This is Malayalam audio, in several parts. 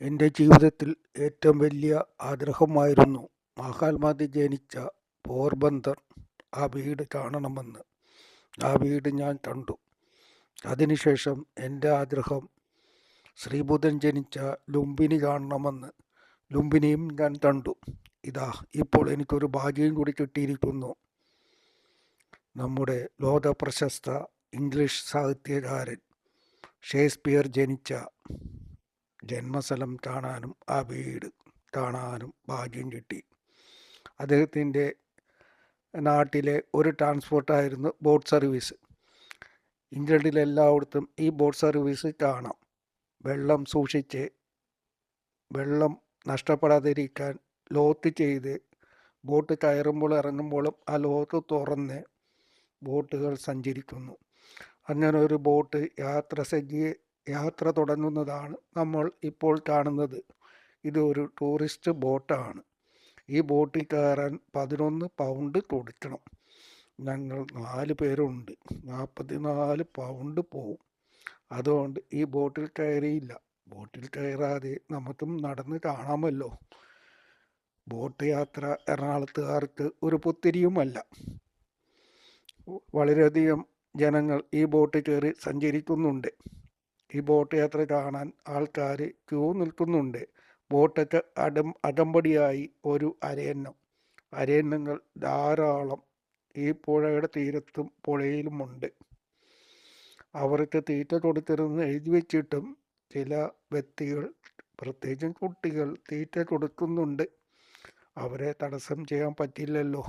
എന്റെ ജീവിതത്തിൽ ഏറ്റവും വലിയ ആഗ്രഹമായിരുന്നു മഹാത്മാഗാന്ധി ജനിച്ച പോർബന്ദർ ആ വീട് കാണണമെന്ന്. ആ വീട് ഞാൻ കണ്ടു. അതിനുശേഷം എന്റെ ആഗ്രഹം ശ്രീബുധൻ ജനിച്ച ലുംബിനി കാണണമെന്ന്. ലുംബിനിയും ഞാൻ കണ്ടു. ഇതാ ഇപ്പോൾ എനിക്കൊരു ഭാഗ്യം കൂടി കിട്ടിയിരിക്കുന്നു. നമ്മുടെ ലോക പ്രശസ്ത ഇംഗ്ലീഷ് സാഹിത്യകാരൻ ഷേക്സ്പിയർ ജനിച്ച ജന്മസ്ഥലം കാണാനും ആ വീട് കാണാനും ഭാഗ്യം കിട്ടി. അദ്ദേഹത്തിന്റെ നാട്ടിലെ ഒരു ട്രാൻസ്പോർട്ടായിരുന്നു ബോട്ട് സർവീസ് ഇംഗ്ലണ്ടിൽ എല്ലായിടത്തും ഈ ബോട്ട് സർവീസ് കാണാം. വെള്ളം സൂക്ഷിച്ച് വെള്ളം നഷ്ടപ്പെടാതിരിക്കാൻ ലോത്ത് ചെയ്ത് ബോട്ട് കയറുമ്പോൾ ഇറങ്ങുമ്പോഴും ആ ലോത്ത് തുറന്ന് ബോട്ടുകൾ സഞ്ചരിക്കുന്നു. അങ്ങനെ ഒരു ബോട്ട് യാത്ര സജ്ജി യാത്ര തുടങ്ങുന്നതാണ് നമ്മൾ ഇപ്പോൾ കാണുന്നത്. ഇത് ഒരു ടൂറിസ്റ്റ് ബോട്ടാണ്. ഈ ബോട്ടിൽ കയറാൻ പതിനൊന്ന് പൗണ്ട് കൊടുക്കണം. ഞങ്ങൾ നാല് പേരുണ്ട്. നാൽപ്പത്തി നാല് പൗണ്ട് പോവും. അതുകൊണ്ട് ഈ ബോട്ടിൽ കയറിയില്ല. ബോട്ടിൽ കയറാതെ നമുക്കും നടന്ന് കാണാമല്ലോ. ബോട്ട് യാത്ര എറണാകുളത്തുകാർക്ക് ഒരു പുത്തിരിയുമല്ല. വളരെയധികം ജനങ്ങൾ ഈ ബോട്ട് കയറി സഞ്ചരിക്കുന്നുണ്ട്. ഈ ബോട്ട് യാത്ര കാണാൻ ആൾക്കാർ ക്യൂ നിൽക്കുന്നുണ്ട്. ബോട്ടൊക്കെ അടം അടമ്പടിയായി ഒരു അരയന്നം അരയന്നങ്ങൾ ധാരാളം ഈ പുഴയുടെ തീരത്തും പുഴയിലുമുണ്ട്. അവർക്ക് തീറ്റ കൊടുത്തിരുന്ന് എഴുതി വെച്ചിട്ടും ചില വ്യക്തികൾ പ്രത്യേകിച്ചും കുട്ടികൾ തീറ്റ കൊടുക്കുന്നുണ്ട്. അവരെ തടസ്സം ചെയ്യാൻ പറ്റില്ലല്ലോ.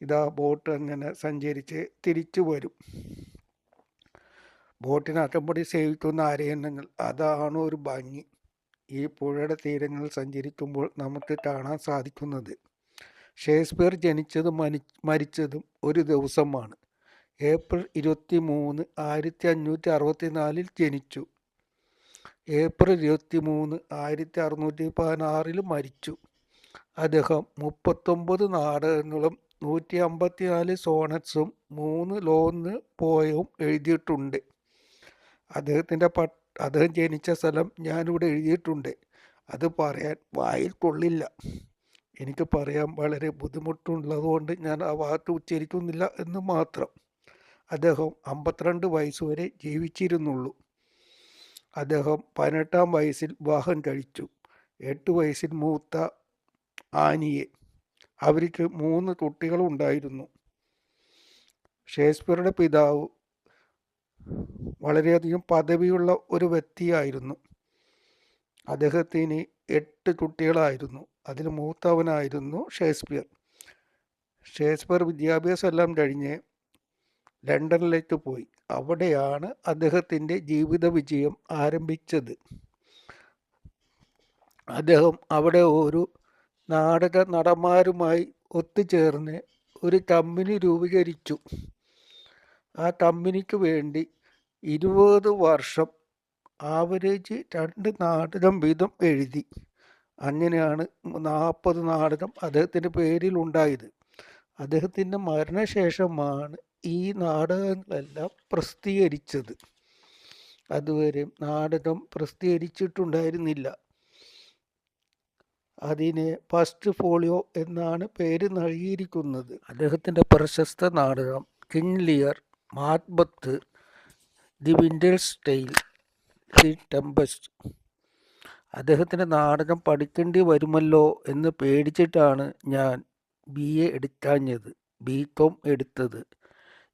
ഇതാ ബോട്ട് അങ്ങനെ സഞ്ചരിച്ച് തിരിച്ചു വരും. ബോട്ടിന് അകമ്പടി സേവിക്കുന്ന അരയന്നങ്ങൾ അതാണ് ഒരു ഭംഗി. ഈ പുഴയുടെ തീരങ്ങളിൽ സഞ്ചരിക്കുമ്പോൾ നമുക്ക് കാണാൻ സാധിക്കുന്നത്. ഷേക്സ്പിയർ ജനിച്ചതും മനി മരിച്ചതും ഒരു ദിവസമാണ്. ഏപ്രിൽ ഇരുപത്തി മൂന്ന് ആയിരത്തി അഞ്ഞൂറ്റി അറുപത്തി നാലിൽ ജനിച്ചു. ഏപ്രിൽ ഇരുപത്തി മൂന്ന് ആയിരത്തി അറുന്നൂറ്റി പതിനാറിൽ മരിച്ചു. അദ്ദേഹം മുപ്പത്തൊമ്പത് നാടകങ്ങളും നൂറ്റി അമ്പത്തി നാല് സോണറ്റ്സും മൂന്ന് ലോന്ന് പോയവും എഴുതിയിട്ടുണ്ട്. അദ്ദേഹത്തിന്റെ പ അദ്ദേഹം ജനിച്ച സ്ഥലം ഞാനിവിടെ എഴുതിയിട്ടുണ്ട്. അത് പറയാൻ വായിൽ കൊള്ളില്ല. എനിക്ക് പറയാൻ വളരെ ബുദ്ധിമുട്ടുള്ളതുകൊണ്ട് ഞാൻ ആ വാക്ക് ഉച്ചരിക്കുന്നില്ല എന്ന് മാത്രം. അദ്ദേഹം അമ്പത്തിരണ്ട് വയസ്സ് വരെ ജീവിച്ചിരുന്നുള്ളൂ. അദ്ദേഹം പതിനെട്ടാം വയസ്സിൽ വിവാഹം കഴിച്ചു. എട്ട് വയസ്സിൽ മൂത്ത ആനിയെ. അവർക്ക് മൂന്ന് കുട്ടികളുണ്ടായിരുന്നു. ഷേക്സ്പിയറുടെ പിതാവ് വളരെയധികം പദവിയുള്ള ഒരു വ്യക്തിയായിരുന്നു. അദ്ദേഹത്തിന് എട്ട് കുട്ടികളായിരുന്നു. അതിൽ മൂത്തവനായിരുന്നു ഷേക്സ്പിയർ. ഷേക്സ്പിയർ വിദ്യാഭ്യാസം എല്ലാം കഴിഞ്ഞ് ലണ്ടനിലേക്ക് പോയി. അവിടെയാണ് അദ്ദേഹത്തിന്റെ ജീവിത വിജയം ആരംഭിച്ചത്. അദ്ദേഹം അവിടെ ഒരു നാടക നടന്മാരുമായി ഒത്തുചേർന്ന് ഒരു കമ്പനി രൂപീകരിച്ചു. ആ കമ്പനിക്ക് വേണ്ടി ഇരുപത് വർഷം ആവറേജ് രണ്ട് നാടകം വീതം എഴുതി. അങ്ങനെയാണ് നാൽപ്പത് നാടകം അദ്ദേഹത്തിന്റെ പേരിലുണ്ടായത് അദ്ദേഹത്തിന്റെ മരണശേഷമാണ് ഈ നാടകങ്ങളെല്ലാം പ്രസിദ്ധീകരിച്ചത്. അതുവരെ നാടകം പ്രസിദ്ധീകരിച്ചിട്ടുണ്ടായിരുന്നില്ല. അതിനെ ഫസ്റ്റ് ഫോളിയോ എന്നാണ് പേര് നൽകിയിരിക്കുന്നത്. അദ്ദേഹത്തിന്റെ പ്രശസ്ത നാടകം King Lear Macbeth the Winter's Tale the Tempest. അദ്ദേഹത്തിന്റെ നാടകം പഠിക്കേണ്ടി വരുമല്ലോ എന്ന് പേടിച്ചിട്ടാണ് ഞാൻ ബി എ എടുക്കാഞ്ഞത് ബി കോം എടുത്തത്.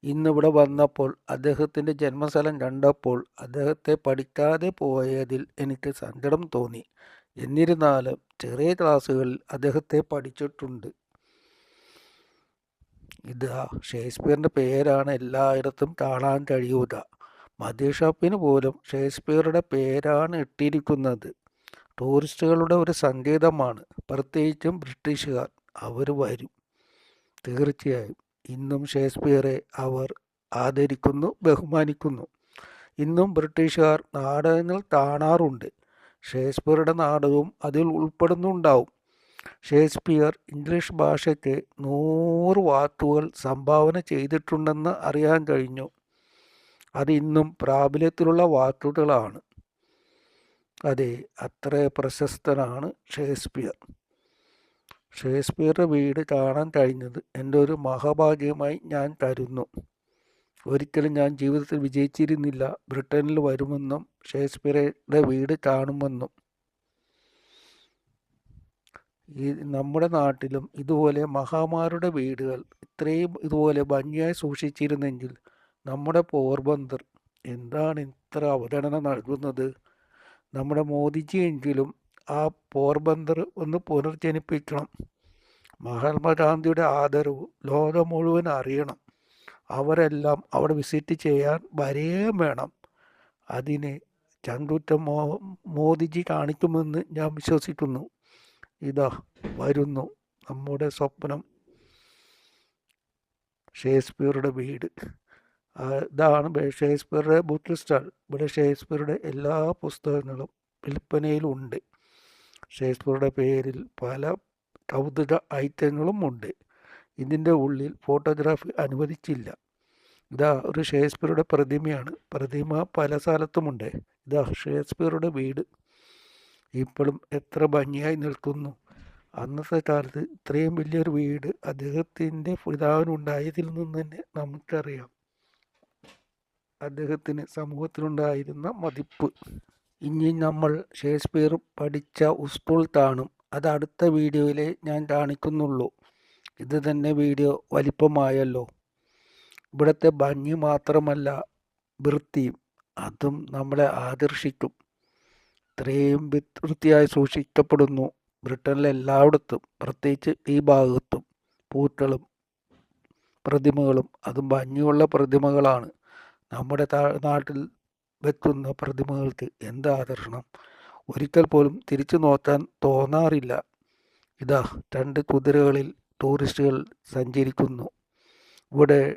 ഇന്നിവിടെ വന്നപ്പോൾ അദ്ദേഹത്തിന്റെ ജന്മസ്ഥലം കണ്ടപ്പോൾ അദ്ദേഹത്തെ പഠിക്കാതെ പോയതിൽ എനിക്ക് സങ്കടം തോന്നി. എന്നിരുന്നാലും ചെറിയ ക്ലാസ്സുകളിൽ അദ്ദേഹത്തെ പഠിച്ചിട്ടുണ്ട്. ഇത് ഷേക്സ്പിയറിന്റെ പേരാണ് എല്ലായിടത്തും കാണാൻ കഴിയുക മദ്യഷാപ്പിന് പോലും ഷേക്സ്പിയറുടെ പേരാണ് ഇട്ടിരിക്കുന്നത്. ടൂറിസ്റ്റുകളുടെ ഒരു സങ്കേതമാണ്. പ്രത്യേകിച്ചും ബ്രിട്ടീഷുകാർ. അവർ വരും. തീർച്ചയായും ഇന്നും ഷേക്സ്പിയറെ അവർ ആദരിക്കുന്നു ബഹുമാനിക്കുന്നു. ഇന്നും ബ്രിട്ടീഷുകാർ നാടകങ്ങൾ കാണാറുണ്ട് ഷേക്സ്പിയറുടെ നാടകവും അതിൽ ഉൾപ്പെടുന്നുണ്ടാവും. ഷേക്സ്പിയർ ഇംഗ്ലീഷ് ഭാഷയ്ക്ക് നൂറ് വാക്കുകൾ സംഭാവന ചെയ്തിട്ടുണ്ടെന്ന് അറിയാൻ കഴിഞ്ഞു. അത് ഇന്നും പ്രാബല്യത്തിലുള്ള വാക്കുകളാണ്. അതെ അത്ര പ്രശസ്തനാണ് ഷേക്സ്പിയർ. ഷേക്സ്പിയറുടെ വീട് കാണാൻ കഴിഞ്ഞത് എന്റെ ഒരു മഹാഭാഗ്യമായി ഞാൻ കരുതുന്നു. ഒരിക്കലും ഞാൻ ജീവിതത്തിൽ വിജയിച്ചിരുന്നില്ല. ബ്രിട്ടനിൽ വരുമെന്നും ഷേക്സ്പിയറുടെ വീട് കാണുമെന്നും. ഈ നമ്മുടെ നാട്ടിലും ഇതുപോലെ മഹാമാരുടെ വീടുകൾ ഇത്രയും ഇതുപോലെ ഭംഗിയായി സൂക്ഷിച്ചിരുന്നെങ്കിൽ നമ്മുടെ പോർബന്ദർ എന്താണ് ഇത്ര അവഗണന നൽകുന്നത്? നമ്മുടെ മോദിജിയെങ്കിലും ആ പോർബന്ദർ ഒന്ന് പുനർജനിപ്പിക്കണം. മഹാത്മാഗാന്ധിയുടെ ആദരവ് ലോകം മുഴുവൻ അറിയണം. അവരെല്ലാം അവിടെ വിസിറ്റ് ചെയ്യാൻ വരേം വേണം. അതിനെ മോ മോദിജി കാണിക്കുമെന്ന് ഞാൻ വിശ്വസിക്കുന്നു. ഇതാ വരുന്നു നമ്മുടെ സ്വപ്നം. ഷേക്സ്പിയറുടെ വീട്. ഇതാണ് ഷേക്സ്പിയറുടെ ബുക്ക് സ്റ്റാൾ ഇവിടെ ഷേക്സ്പിയറുടെ എല്ലാ പുസ്തകങ്ങളും വിൽപ്പനയിലുണ്ട്. ഷേക്സ്പിയറുടെ പേരിൽ പല കൗതുക ഐറ്റങ്ങളും ഉണ്ട്. ഇതിന്റെ ഉള്ളിൽ ഫോട്ടോഗ്രാഫി അനുവദിച്ചില്ല. ഇതാ ഒരു ഷേക്സ്പിയറുടെ പ്രതിമയാണ്. പ്രതിമ പല സ്ഥലത്തുമുണ്ട്. ഇതാ ഷേക്സ്പിയറുടെ വീട്. ഇപ്പോഴും എത്ര ഭംഗിയായി നിൽക്കുന്നു. അന്നത്തെ കാലത്ത് ഇത്രയും വലിയൊരു വീട് അദ്ദേഹത്തിന്റെ പിതാവിനുണ്ടായതിൽ നിന്ന് തന്നെ നമുക്കറിയാം. അദ്ദേഹത്തിന് സമൂഹത്തിലുണ്ടായിരുന്ന മതിപ്പ്. ഇനി നമ്മൾ ഷേക്സ്പിയർ പഠിച്ച ഉസ്കൂൾ താണും അത് അടുത്ത വീഡിയോയിലെ ഞാൻ കാണിക്കുന്നുള്ളൂ. ഇത് തന്നെ വീഡിയോ വലിപ്പമായല്ലോ. ഇവിടുത്തെ ഭംഗി മാത്രമല്ല വൃത്തിയും അതും നമ്മളെ ആകർഷിക്കും ഇത്രയും വൃത്തിയായി സൂക്ഷിക്കപ്പെടുന്നു. ബ്രിട്ടനിലെ എല്ലായിടത്തും പ്രത്യേകിച്ച് ഈ ഭാഗത്തും പൂക്കളും പ്രതിമകളും അതും ഭംഗിയുള്ള പ്രതിമകളാണ്. നമ്മുടെ നാട്ടിൽ വെക്കുന്ന പ്രതിമകൾക്ക് എന്ത് ആകർഷണം ഒരിക്കൽ പോലും തിരിച്ചു നോക്കാൻ തോന്നാറില്ല. ഇതാ രണ്ട് കുതിരകളിൽ ടൂറിസ്റ്റുകൾ സഞ്ചരിക്കുന്നു. ഇവിടെ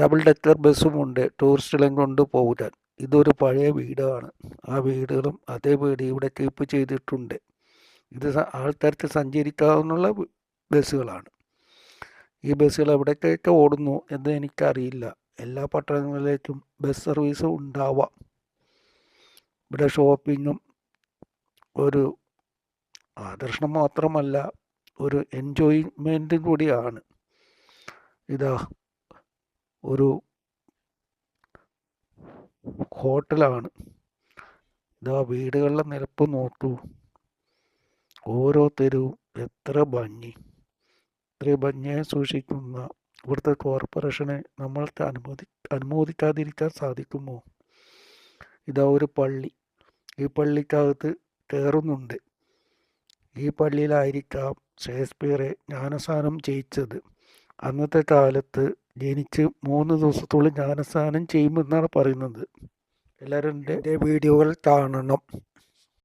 ഡബിൾ ഡെക്കർ ബസ്സുമുണ്ട് ടൂറിസ്റ്റുകളെ കൊണ്ട് പോകാൻ. ഇതൊരു പഴയ വീടാണ്. ആ വീടുകളും അതേ വീട് ഇവിടെ കീപ്പ് ചെയ്തിട്ടുണ്ട്. ഇത് ആൾക്കാർക്ക് സഞ്ചരിക്കാവുന്ന ബസ്സുകളാണ്. ഈ ബസ്സുകൾ എവിടേക്കൊക്കെ ഓടുന്നു എന്ന് എനിക്കറിയില്ല. എല്ലാ പട്ടണങ്ങളിലേക്കും ബസ് സർവീസ് ഉണ്ടാവാം. ഇവിടെ ഷോപ്പിങ്ങും ഒരു ആകർഷണം മാത്രമല്ല ഒരു എൻജോയ്മെന്റും കൂടിയാണ്. ഇതാ ഒരു ഹോട്ടലാണ്. ഇതാ വീടുകളുടെ നിരപ്പ് നോക്കൂ. ഓരോ തെരുവും എത്ര ഭംഗി. ഇത്ര ഭംഗിയായി സൂക്ഷിക്കുന്ന ഇവിടുത്തെ കോർപ്പറേഷനെ നമ്മൾക്ക് അനുമോദി അനുമോദിക്കാതിരിക്കാൻ സാധിക്കുമോ? ഇതാ ഒരു പള്ളി. ഈ പള്ളിക്കകത്ത് കയറുന്നുണ്ട്. ഈ പള്ളിയിലായിരിക്കാം ഷേക്സ്പിയറെ ജ്ഞാനസ്നാനം ചെയ്യിച്ചത്. അന്നത്തെ കാലത്ത് ജനിച്ച് മൂന്ന് ദിവസത്തോളം ജ്ഞാനസ്നാനം ചെയ്യുമെന്നാണ് പറയുന്നത്. എല്ലാവരും എന്റെ വീഡിയോകൾ കാണണം.